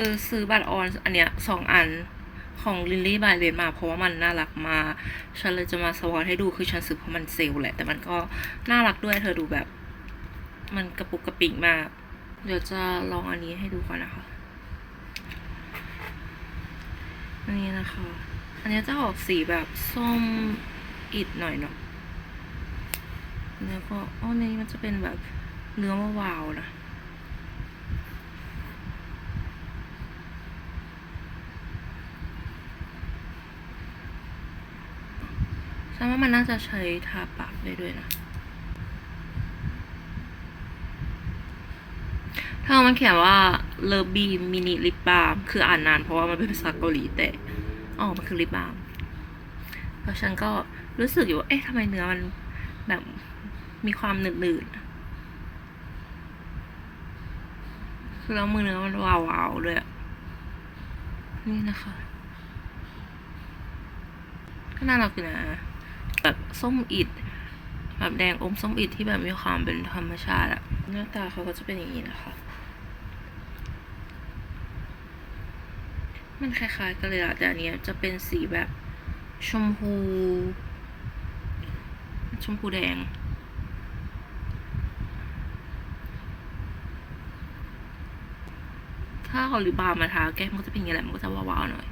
คือซื้อบัตรออนอันเนี้ยสองอันของลิลลี่บายเบนมาเพราะว่ามันน่ารักมา ฉันเลยจะมาสวอตให้ดูคือฉันซื้อเพราะมันเซลแหละ แต่มันก็น่ารักด้วยเธอดูแบบ มันกระปุกกระปิ่งมาก เดี๋ยวจะลองอันนี้ให้ดูก่อนนะคะ อันนี้นะคะ อันนี้จะออกสีแบบส้มอิดหน่อยเนาะแล้วก็อ๋อในนี้มันจะเป็นแบบเนื้อมะวาวนะ ฉันว่ามันน่าจะใช้ทาปากได้ด้วยนะ ถ้ามันเขียนว่าเลบีมินิลิปบาล์มคืออ่านนานเพราะว่ามันเป็นภาษาเกาหลีแต่อ๋อมันคือลิปบาล์มเพราะฉันก็รู้สึกอยู่ว่า เอ๊ะทำไมเนื้อมันแบบมีความหนืดๆคือแล้วมือเนื้อมันวาวๆเลยอะนี่นะคะ ก็น่ารักอยู่นะ แบบส้มอิดแบบแดงอมส้มอิดที่แบบมีความเป็นธรรมชาติอะหน้าตาเขาก็จะเป็นอย่างนี้นะคะ มันคล้ายๆกันเลยอะแต่อันนี้จะเป็นสีแบบชมพู ชมพูแดงถ้าเอาลิบามาทาแก้มมันก็จะเป็นอย่างนี้แหละมันก็จะวาวๆหน่อย